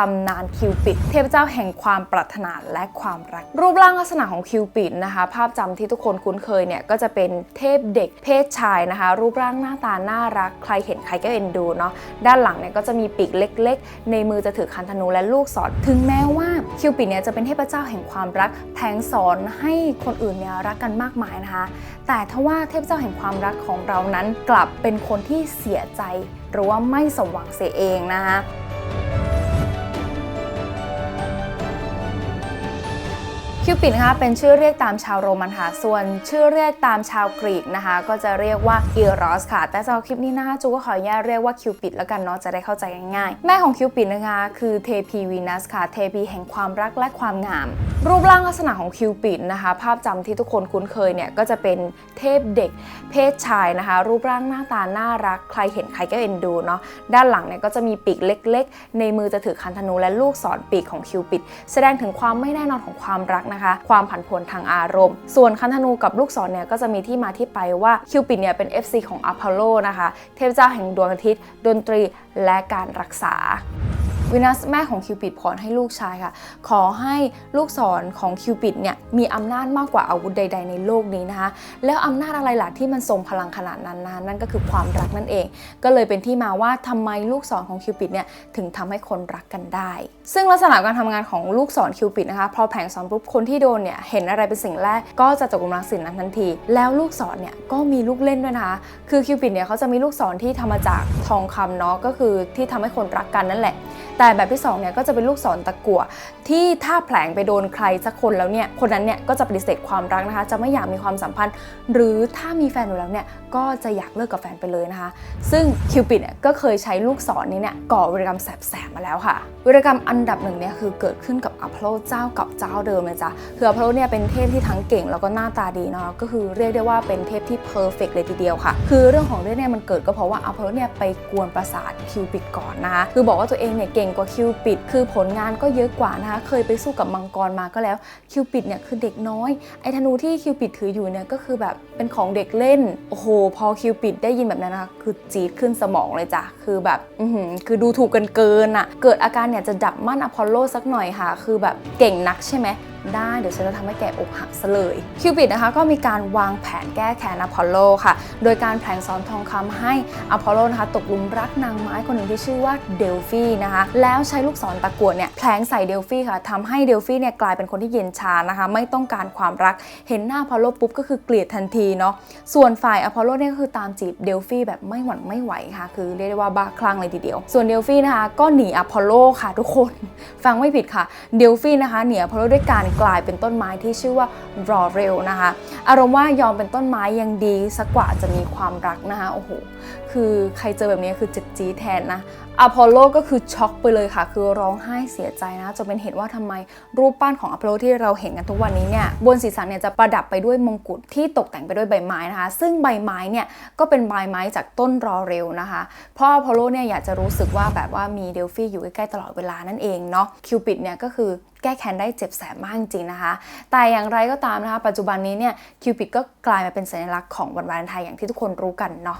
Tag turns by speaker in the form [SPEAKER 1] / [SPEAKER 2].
[SPEAKER 1] ตำนานคิวปิด เทพเจ้าแห่งความปรารถนาและความรัก รูปร่างลักษณะของคิวปิดนะคะ ภาพจำที่ทุกคนคุ้นเคยเนี่ย ก็จะเป็นเทพเด็กเพศชายนะคะ รูปร่างหน้าตาน่ารัก ใครเห็นใครก็เอ็นดูเนาะด้านหลังเนี่ยก็จะมีปีกเล็ก ๆ ในมือจะถือคันธนูและลูกศรถึงแม้ว่าคิวปิดเนี่ยจะเป็นเทพเจ้าแห่งความรักแผลงสอนให้คนอื่นเนี่ยรักกันมากมายนะคะ แต่ทว่าเทพเจ้าแห่งความรักของเรานั้นกลับเป็นคนที่เสียใจ หรือว่าไม่สมหวังเสียเองนะคะ คิวปิดนะคะเป็นชื่อเรียกตามชาวโรมันค่ะ ส่วนชื่อเรียกตามชาวกรีกนะคะ ก็จะเรียกว่าอีรอสค่ะ แต่สำหรับคลิปนี้นะคะจูก็ขออนุญาตเรียกว่าคิวปิดแล้วกันเนาะจะได้เข้าใจง่ายๆ แม่ของคิวปิดนะคะ คือเทพีวีนัสค่ะ เทพีแห่งความรักและความงาม รูปร่างลักษณะของคิวปิดนะคะ ภาพจำที่ทุกคนคุ้นเคยเนี่ยก็จะเป็นเทพเด็กเพศชายนะคะ รูปร่างหน้าตาน่ารัก ใครเห็นใครก็เอ็นดูเนาะด้านหลังเนี่ยก็จะมีปีกเล็ก ๆ ในมือจะถือคันธนูและลูกศรปีกของคิวปิดแสดงถึงความไม่แน่นอนของความรักนะคะ ความผันผวนทางอารมณ์ ส่วนคันธนูกับลูกศรเนี่ยก็จะมีที่มาที่ไปว่าคิวปิดเนี่ยเป็น FC ของอพอลโลนะคะ เทพเจ้าแห่งดวงอาทิตย์ ดนตรีและการรักษา วินัสแม่ของคิวปิดพรให้ลูกชายค่ะ ขอให้ลูกศรของคิวปิดเนี่ยมีอำนาจมากกว่าอาวุธใด ๆ ในโลกนี้นะคะ แล้วอำนาจอะไรล่ะที่มันทรงพลังขนาดนั้นนะคะนั่นก็คือความรักนั่นเอง ก็เลยเป็นที่มาว่าทำไมลูกศรของคิวปิดเนี่ยถึงทำให้คนรักกันได้ ซึ่งลักษณะการทำงานของลูกศรคิวปิดนะคะพอแผงสอนปุ๊บคนที่โดนเนี่ยเห็นอะไรเป็นสิ่งแรกก็จะตกลุมรักสิ่งนั้นทันที แล้วลูกศรเนี่ยก็มีลูกเล่นด้วยนะคะคือคิวปิดเนี่ยเขาจะมีลูกศรที่ทำมาจากทองคำเนาะก็คือที่ทำให้คนรักกันนั่นแหละแต่แบบที่2เนี่ยก็จะเป็นลูกศรตะกั่วที่ถ้าแผลงไปโดนใครสักคนแล้วเนี่ยคนนั้นเนี่ยก็จะปฏิเสธความรักนะคะ จะไม่อยากมีความสัมพันธ์ หรือถ้ามีแฟนอยู่แล้วเนี่ยก็จะอยากเลิกกับแฟนไปเลยนะคะ ซึ่งคิวปิดเนี่ยก็เคยใช้ลูกศรนี้เนี่ยก่อวิรกรรมแสบๆมาแล้วค่ะ วิรกรรมอันดับหนึ่งเนี่ยคือเกิดขึ้นกับอพอลโลเจ้าเก่าเจ้าเดิมเลยจ้ะคืออพอลโลเนี่ยเป็นเทพที่ทั้งเก่งแล้วก็หน้าตาดีเนาะก็คือเรียกได้ว่าเป็นเทพที่เพอร์เฟกเลยทีเดียวค่ะ คือเรื่องของเรื่องเนี่ยมันเกิดก็เพราะว่าอพอลโลเนี่ยไปกวนประสาทคิวปิดก่อนนะคะคือบอกว่าตัวเองเนี่ยเก่งกว่าคิวปิดคือผลงานก็เยอะกว่านะคะเคยไปสู้กับมังกรมาก็แล้วคิวปิดเนี่ยคือเด็กน้อยไอ้ธนูที่คิวปิดถืออยู่เนี่ยก็คือแบบเป็นของเด็กเล่นโอ้โหพอคิวปิดได้ยินแบบนั้นนะคะคือจี๊ดขึ้นสมองเลยจ้ะคือแบบอือหือคือดูถูกกันเกินอะ่ะเกิดอาการเนี่ยจะดับมั่นอพอลโลสักหน่อยค่ะ คือแบบเก่งนักใช่ไหม ได้เดี๋ยวฉันจะทำให้แกอกหักซะเลยคิวปิดนะคะก็มีการวางแผนแก้แค้นอพอลโลค่ะ โดยการแผลงซ้อนทองคำให้อพอลโลนะคะตกหลุมรักนางไม้คนหนึ่งที่ชื่อว่าเดลฟีนะคะ แล้วใช้ลูกศรตะกั่วเนี่ยแผลงใส่เดลฟีค่ะทำให้เดลฟีเนี่ยกลายเป็นคนที่เย็นชานะคะ ไม่ต้องการความรักเห็นหน้าอพอลโลปุ๊บก็คือเกลียดทันทีเนาะส่วนฝ่ายอพอลโลเนี่ยก็คือตามจีบเดลฟีแบบไม่หวั่นไม่ไหวค่ะ คือเรียกได้ว่าบ้าคลั่งเลยทีเดียว ส่วนเดลฟีนะคะก็หนีอพอลโลค่ะทุกคน ฟังไม่ผิดค่ะเดลฟีนะคะหนีอพอลโลด้วยการกลายเป็นต้นไม้ที่ชื่อว่ารอเรลนะคะ อารมณ์ว่ายอมเป็นต้นไม้ยังดีสักกว่าจะมีความรักนะคะโอ้โหคือใครเจอแบบนี้คือเจ็บจีแทนนะอพอลโลก็คือช็อกไปเลยค่ะ คือร้องไห้เสียใจนะจนเป็นเหตุว่าทำไมรูปปั้นของอพอลโลที่เราเห็นกันทุกวันนี้เนี่ยบนศีรษะเนี่ยจะประดับไปด้วยมงกุฎที่ตกแต่งไปด้วยใบไม้นะคะ ซึ่งใบไม้เนี่ยก็เป็นใบไม้จากต้นรอเรลนะคะเพราะอพอลโลเนี่ยอยากจะรู้สึกว่าแบบว่ามีเดลฟี่อยู่ใกล้ๆตลอดเวลานั่นเองเนาะคิวปิดเนี่ยก็คือ แก้แค้นได้เจ็บแสบมากจริงนะคะ แต่อย่างไรก็ตามนะคะ ปัจจุบันนี้เนี่ยคิวปิดก็กลายมาเป็นสัญลักษณ์ของวันวาเลนไทน์อย่างที่ทุกคนรู้กันเนาะ